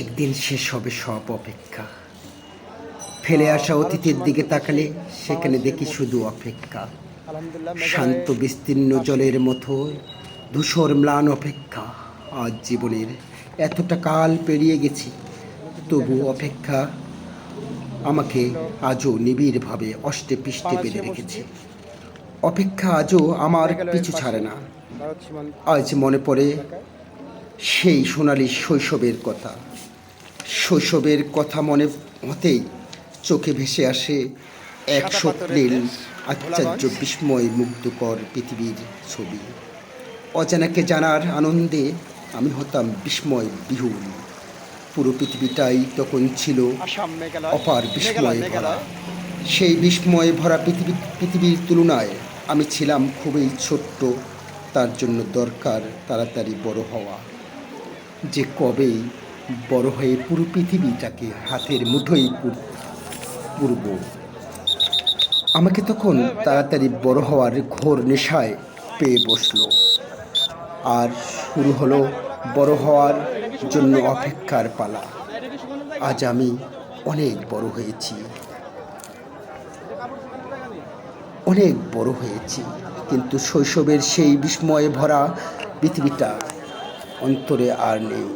একদিন শেষ হবে সব অপেক্ষা। ফেলে আসা অতীতের দিকে তাকালে সেখানে দেখি শুধু অপেক্ষা। শান্ত বিস্তীর্ণ জলের মতো ধূসর ম্লান অপেক্ষা। আজ জীবনের এতটা কাল পেরিয়ে গেছি তবু অপেক্ষা আমাকে আজও নিবিড়ভাবে অষ্টে পৃষ্ঠে বেঁধে রেখেছে। অপেক্ষা আজও আমার পিছু ছাড়ে না। আজ মনে পড়ে সেই সোনালি শৈশবের কথা। শৈশবের কথা মনে হতেই চোখে ভেসে আসে এক স্বপ্নের আশ্চর্য বিস্ময় মুগ্ধকর পৃথিবীর ছবি। অজানাকে জানার আনন্দে আমি হতাম বিস্ময় বিহুল পুরো পৃথিবীটাই তখন ছিল অপার বিস্ময়ে ভরা। সেই বিস্ময়ে ভরা পৃথিবী পৃথিবীর তুলনায় আমি ছিলাম খুবই ছোট্ট তার জন্য দরকার তাড়াতাড়ি বড় হওয়া। যে কবে বড় হয়ে পুরো পৃথিবীটাকে হাতের মুঠোই পুর- পুরব। আমাকে তখন তাড়াতাড়ি বড় হওয়ার ঘোর নেশায় পেয়ে বসল। আর শুরু হলো বড় হওয়ার জন্য অপেক্ষার পালা। আজ আমি অনেক বড় হয়েছি। অনেক বড় হয়েছি। কিন্তু শৈশবের সেই বিস্ময়ে ভরা পৃথিবীটা অন্তরে আর নেই।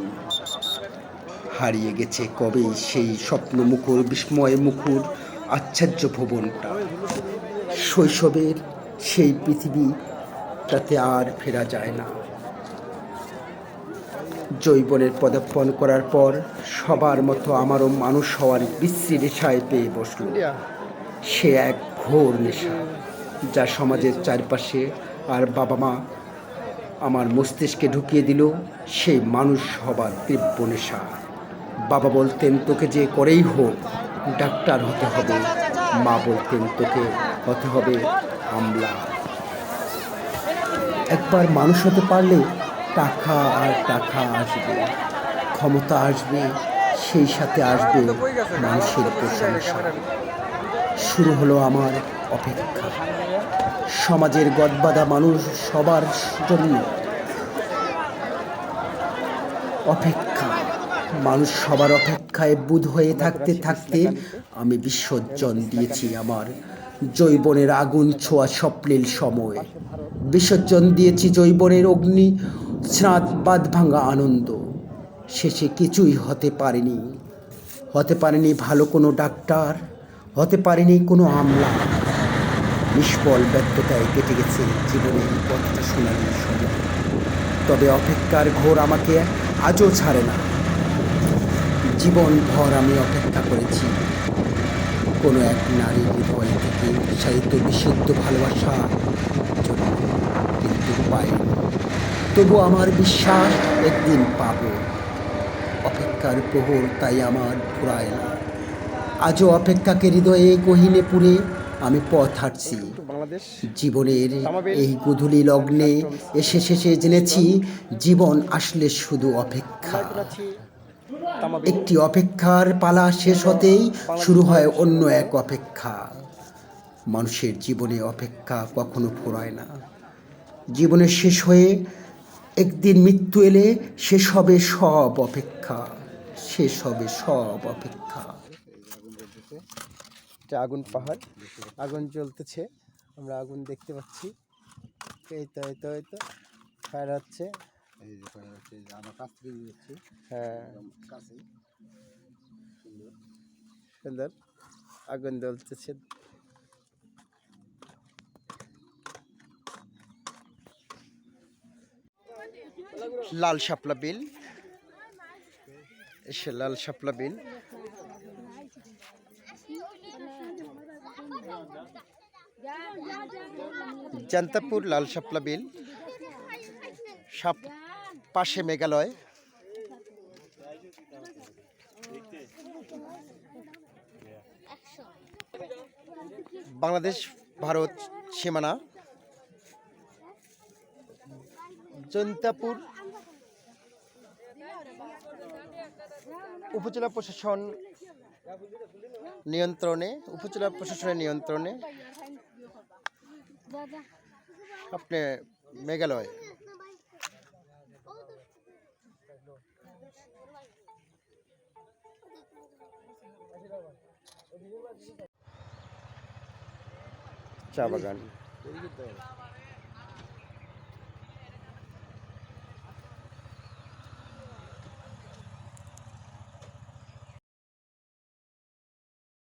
হারিয়ে গেছে কবেই সেই স্বপ্ন মুখর বিস্ময় মুখর আশ্চর্য ভবনটা শৈশবের সেই পৃথিবীটাতে আর ফেরা যায় না। জৈবনের পদার্পণ করার পর সবার মতো আমারও মানুষ হওয়ার বিশ্রী নেশায় পেয়ে বসল। সে এক ঘোর নেশা, যা সমাজের চারপাশে আর বাবা মা আমার মস্তিষ্কে ঢুকিয়ে দিল সেই মানুষ হবার তীব্র নেশা। বাবা বলতেন, তোকে যে করেই হোক, ডাক্তার হতে হবে। মা বলতেন, তোকে হতে হবে আমলা একবার মানুষ হতে পারলে টাকা আর টাকা আসবে, ক্ষমতা আসবে, সেই সাথে আসবে মানুষের প্রশংসা। শুরু হলো আমার অপেক্ষা। সমাজের গদবাদা মানুষ সবার জন্য অপেক্ষা। মানুষ সবার অপেক্ষায় বুধ হয়ে থাকতে থাকতে আমি বিসর্জন দিয়েছি আমার জৈবনের আগুন ছোঁয়া স্বপ্নের সময়। বিসর্জন দিয়েছি জৈবনের অগ্নি, স্নাত বাদ ভাঙা আনন্দ। শেষে কিছুই হতে পারেনি। হতে পারেনি ভালো কোনো ডাক্তার হতে পারেনি কোনো আমলা। নিষ্ফল ব্যর্থতায় কেটে গেছে জীবনের পথটা শোনার সময়। তবে অপেক্ষার ঘোর আমাকে আজও ছাড়ে না। জীবন ভর আমি অপেক্ষা করেছি। কোনো এক নারী হৃদয় থেকে সাহিত্য বিশুদ্ধ ভালোবাসা জন্য কিন্তু পাইনি। তবু আমার বিশ্বাস একদিন পাব। অপেক্ষার প্রহর তাই আমার ফুরায় না। আজও অপেক্ষাকে হৃদয়ে গহিনে পুরে আমি পথ হাঁটছি। জীবনের এই গধূলি লগ্নে এসে শেষে জেনেছি জীবন আসলে শুধু অপেক্ষা। একটি অপেক্ষার পালা শেষ হতেই শুরু হয় অন্য এক অপেক্ষা। মানুষের জীবনে অপেক্ষা কখনো ফুরায় না। জীবনের শেষ হয়ে একদিন মৃত্যু এলে শেষ হবে সব অপেক্ষা শেষ হবে সব অপেক্ষা। এটা আগুন পাহাড়। আগুন জ্বলতেছে। আমরা আগুন দেখতে পাচ্ছি। এই তো এই তো এই তো। ফায়ার হচ্ছে। এই যে হচ্ছে আমার কাছ থেকে দিচ্ছি হ্যাঁ। কাছে সুন্দর। আগুন জ্বলতেছে। লাল শাপলা বিল। এসে লাল শাপলা বিল। জান্তাপুর লাল শাপলা বিল সাপ পাশে মেঘালয়। বাংলাদেশ ভারত সীমানা। জন্তাপুর উপজেলা প্রশাসন নিয়ন্ত্রণে উপজেলা প্রশাসনের নিয়ন্ত্রণে। আপনি মেঘালয়। চা বাগান।